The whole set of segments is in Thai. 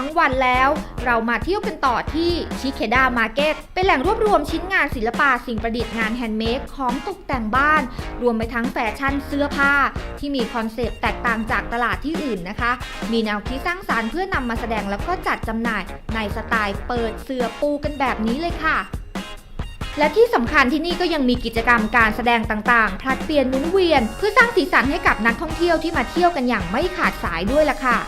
ทั้งวันแล้ว เรามาเที่ยวกันต่อที่ชิเคดามาร์เก็ตเป็นแหล่งรวบรวมชิ้นงานศิลปะสิ่งประดิษฐ์งานแฮนด์เมดของตกแต่งบ้าน รวมไปทั้งแฟชั่นเสื้อผ้า ที่มีคอนเซปต์แตกต่างจากตลาดที่อื่นนะคะ มีแนวคิดสร้างสารรค์เพื่อนำมาแสดงแล้วก็จัดจำหน่ายในสไตล์เปิดเสื้อปูกันแบบนี้เลยค่ะและที่สำคัญที่นี่ก็ยังมีกิจกรรมการแสดงต่างๆผลัดเปลี่ยนหมุนเวียน เพื่อสร้างสีสันให้กับนักท่องเที่ยวที่มาเที่ยวกันอย่างไม่ขาดสายด้วยล่ะค่ะ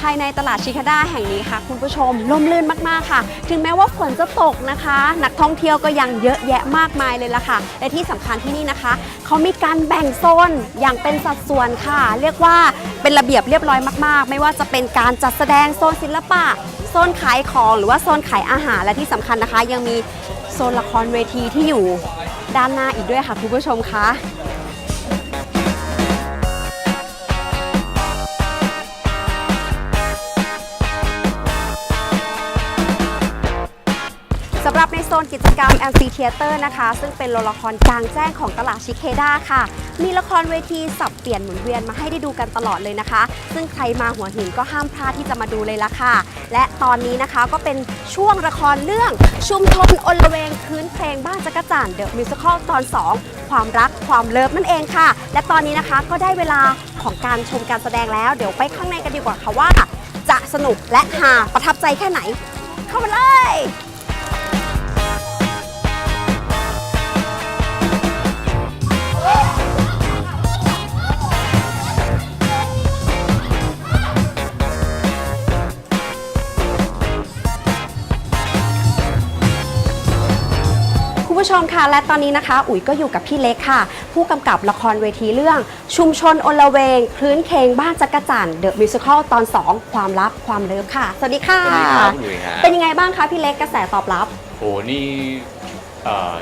ภายในตลาดชิคาด้าแห่งนี้ค่ะ คุณผู้ชมร่มรื่นมากๆค่ะ ถึงแม้ว่าฝนจะตกนะคะ นักท่องเที่ยวก็ยังเยอะแยะมากมายเลยล่ะค่ะ และที่สำคัญที่นี่นะคะ เขามีการแบ่งโซนอย่างเป็นสัดส่วนค่ะ เรียกว่าเป็นระเบียบเรียบร้อยมากๆ ไม่ว่าจะเป็นการจัดแสดงโซนศิลปะโซนขายของหรือว่าโซนขายอาหารและที่สำคัญนะคะ ยังมีโซนละครเวทีที่อยู่ด้านหน้าอีกด้วยค่ะคุณผู้ชมคะำหรับในโซนกิจกรรม MC Theater นะคะ ซึ่งเป็นโรงละครกลางแจ้งของตลาดชิเคด้าค่ะ มีละครเวทีสับเปลี่ยนหมุนเวียนมาให้ได้ดูกันตลอดเลยนะคะ ซึ่งใครมาหัวหินก็ห้ามพลาดที่จะมาดูเลยละค่ะ และตอนนี้นะคะก็เป็นช่วงละครเรื่องชุมชนอนละเวงคืนเพลงบ้านจักรจันเดอะมิวสิควลตอน 2 ความรักความเลิฟนั่นเองค่ะ และตอนนี้นะคะก็ได้เวลาของการชมการแสดงแล้ว เดี๋ยวไปข้างในกันดีกว่าค่ะว่า จะสนุกและหาประทับใจแค่ไหน เข้ามาเลย ผู้ชมค่ะและตอนนี้นะคะ อุ๋ยก็อยู่กับพี่เล็กค่ะ ผู้กำกับละครเวทีเรื่อง ชุมชนอนละเวงคลื้นเคงบ้านจักรจั่นเดอะมิวสิควลตอน 2 ความลับความเลิฟค่ะ สวัสดีค่ะ สวัสดีครับคุณหลุยส์ฮะเป็นยังไงบ้างคะพี่เล็กกระแสตอบรับ โอ้นี่เอ่อ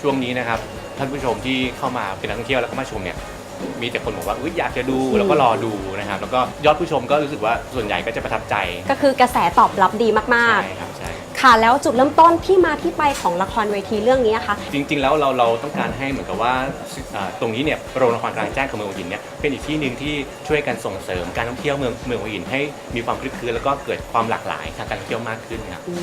ช่วงนี้นะครับ ท่านผู้ชมที่เข้ามาเป็นนักท่องเที่ยวแล้วก็มาชมเนี่ยมีแต่คนบอกว่าอุ๊ยอยากจะดูอืมแล้วก็รอดูนะครับ แล้วก็ยอดผู้ชมก็รู้สึกว่าส่วนใหญ่ก็จะประทับใจก็คือกระแสตอบรับดีมากใช่ครับใช่ๆ ค่ะ แล้วจุดเริ่มต้นที่มาที่ไปของละครเวทีเรื่องนี้นะคะ จริง ๆ แล้วเราเราต้องการให้เหมือนกับว่าอ่าตรงนี้เนี่ยโรงละครกลางแจ้งของเมืองหัวหินเนี่ยเป็นอีกที่หนึ่งที่ช่วยกันส่งเสริมการท่องเที่ยวเมืองเมืองหัวหินให้มีความคลึกคลื้นแล้วก็เกิดความหลากหลายทางการท่องเที่ยวมากขึ้นครับ อื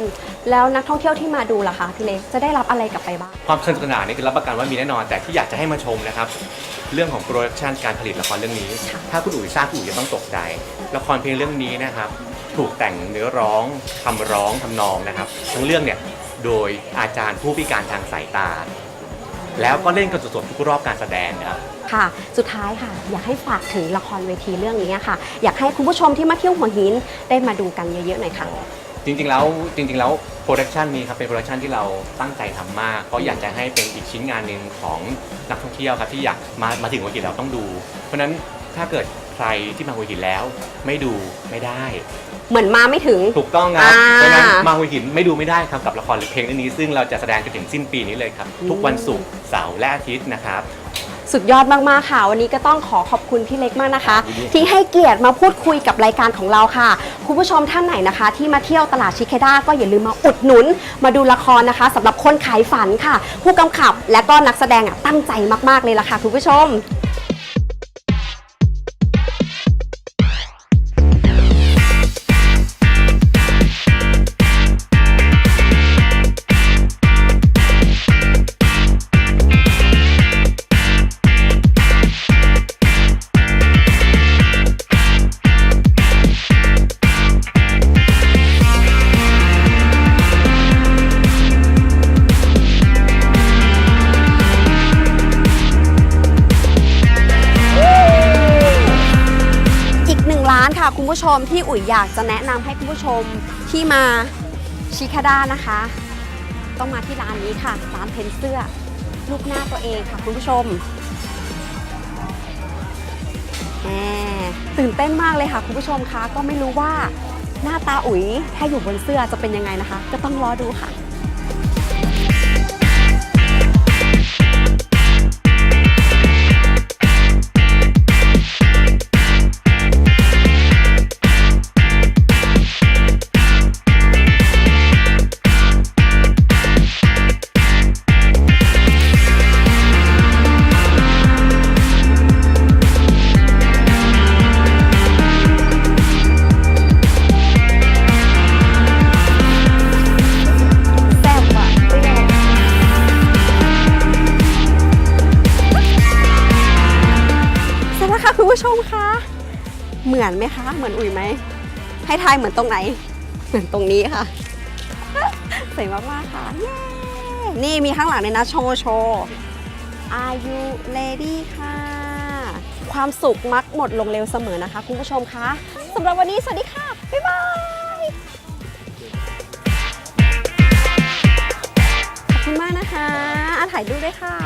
มแล้วนักท่องเที่ยวที่มาดูล่ะคะพี่เล็กจะได้รับอะไรกลับไปบ้าง ความสนุกสนานนี่คือรับประกันว่ามีแน่นอน แต่ที่อยากจะให้มาชมนะครับ เรื่องของโปรดักชันการผลิตละครเรื่องนี้ค่ะถ้าคุณอุ๋ยทราบคุณอุ๋ยจะต้องตกใจ ละครเพลงเรื่องนี้นะครับ ถูกแต่งเนื้อร้องคำร้องทำนองนะครับ ทั้งเรื่องเนี่ยโดยอาจารย์ผู้พิการทางสายตา แล้วก็เล่นกันสดๆทุกรอบการแสดงนะครับค่ะ สุดท้ายค่ะ อยากให้ฝากถึงละครเวทีเรื่องนี้ค่ะ อยากให้คุณผู้ชมที่มาเที่ยวหัวหินได้มาดูกันเยอะๆหน่อยค่ะ จริงๆแล้วจริง ๆ แล้วโปรดักชันนี้ครับเป็นโปรดักชันที่เราตั้งใจทำมากเพราะอยากจะให้เป็นอีกชิ้นงานหนึ่งของนักท่องเที่ยวครับที่อยากมามาถึงหัวหินแล้วต้องดู เพราะฉะนั้นถ้าเกิดใค รที่มาหัวหินแล้ว ไม่ดูไม่ได้ เหมือนมาไม่ถึง ถูกต้องครับอ่าเพราะฉะนั้นมาหัวหินไม่ดูไม่ได้ครับกับละครหรือเพลงเรื่องนี้ซึ่งเราจะแสดงจนถึงสิ้นปีนี้เลยครับอืมทุกวันศุกร์เสาร์และอาทิตย์นะครับ สุดยอดมากๆค่ะ วันนี้ก็ต้องขอขอบคุณพี่เล็กมากนะคะยินดีครับที่ให้เกียรติมาพูดคุยกับรายการของเราค่ะ คุณผู้ชมท่านไหนนะคะ ที่มาเที่ยวตลาดชิเคด้าก็อย่าลืมมาอุดหนุน มาดูละครนะคะสำหรับคนขายฝันค่ะ ผู้กำกับและก็นักแสดงอะตั้งใจมากๆเลยล่ะค่ะคุณผู้ชม ชมที่อุ๋ยอยากจะแนะนำให้คุณผู้ชมที่มาชิคาด้านะคะ ต้องมาที่ร้านนี้ค่ะ ร้านเพ้นเสื้อลูกหน้าตัวเองค่ะคุณผู้ชมแหมตื่นเต้นมากเลยค่ะคุณผู้ชมคะก็ไม่รู้ว่าหน้าตาอุ๋ยถ้าอยู่บนเสื้อจะเป็นยังไงนะคะ ก็ต้องรอดูค่ะ อนไหมคะ เหมือนอุ๋ยไหม ให้ทายเหมือนตรงไหน เหมือนตรงนี้ค่ะ สวยมากๆค่ะ เย้ นี่มีข้างหลังเลยนะ โชว์โชว์ Are you ready ค่ะ ความสุขมักหมดลงเร็วเสมอนะคะ คุณผู้ชมคะสำหรับวันนี้ สวัสดีค่ะ บ๊ายบายขอบคุณมากนะคะอาถ่ายรูปด้วยค่ะ